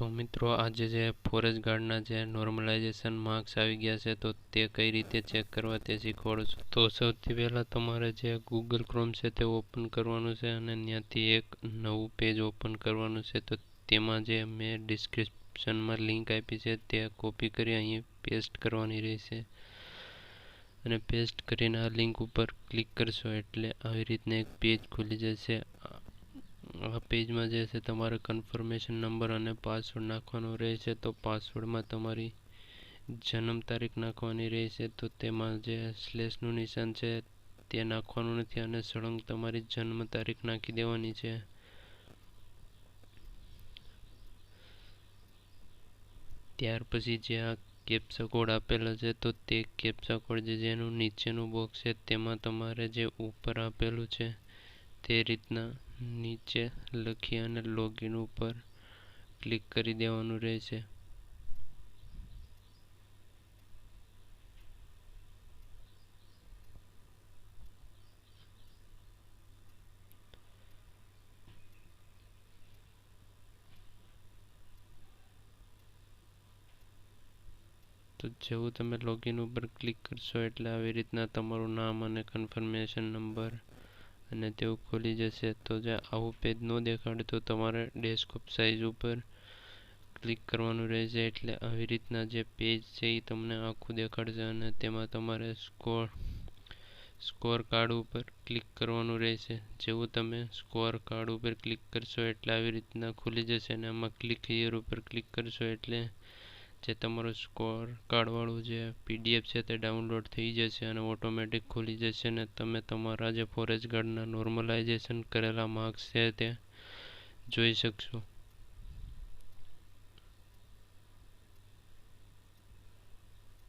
તો મિત્રો, આજે જે ફોરેસ્ટ ગાર્ડના જે નોર્મલાઇઝેશન માર્ક્સ આવી ગયા છે, તો તે કઈ રીતે ચેક કરવા તે શીખવાડું છું? તો સૌથી પહેલાં તમારે જે ગૂગલ ક્રોમ છે, તે ઓપન કરવાનું છે અને ત્યાંથી એક નવું પેજ ઓપન કરવાનું છે. તો તેમાં જે મેં ડિસ્ક્રિપ્શનમાં લિંક આપી છે, તે કોપી કરી અહીં પેસ્ટ કરવાની રહેશે. અને પેસ્ટ કરીને આ લિંક ઉપર ક્લિક કરશો એટલે આવી રીતના એક પેજ ખુલી જશે. આ પેજમાં જે છે તમારે કન્ફર્મેશન નંબર અને પાસવર્ડ નાખવાનો રહેશે, તો પાસવર્ડમાં તમારી જન્મ તારીખ નાખવાની રહેશે, તો તેમાં જે સ્લેશનું નિશાન છે તે નાખવાનું નથી અને સળંગ તમારી જન્મ તારીખ નાખી દેવાની છે. ત્યાર પછી જે આ કેપ્સા કોડ આપેલો છે, તો તે કેપ્સા કોડ જે જેનું નીચેનું બોક્સ છે, તેમાં તમારે જે ઉપર આપેલું છે, તે રીતના નીચે લખી અને લોગિન ઉપર ક્લિક કરી દેવાનું રહેશે. તો જેવું તમે લોગિન ઉપર ક્લિક કરશો એટલે આવી રીતના તમારું નામ અને કન્ફર્મેશન નંબર અને તેવું ખોલી જશે. તો જે આવું પેજ ન દેખાડે તો તમારે ડેસ્કટોપ સાઇઝ ઉપર ક્લિક કરવાનું રહેશે. એટલે આવી રીતના જે પેજ છે એ તમને આખું દેખાડશે અને તેમાં તમારે સ્કોર સ્કોર કાર્ડ ઉપર ક્લિક કરવાનું રહેશે. જેવું તમે સ્કોર કાર્ડ ઉપર ક્લિક કરશો એટલે આવી રીતના ખુલી જશે અને આમાં ક્લિક હિયર ઉપર ક્લિક કરશો એટલે જે તમારું સ્કોર કાર્ડવાળું જે પીડીએફ છે તે ડાઉનલોડ થઈ જશે અને ઓટોમેટિક ખુલી જશે અને તમે તમારા જે ફોરેસ્ટ ગાર્ડના નોર્મલાઇઝેશન કરેલા માર્ક્સ છે તે જોઈ શકશો.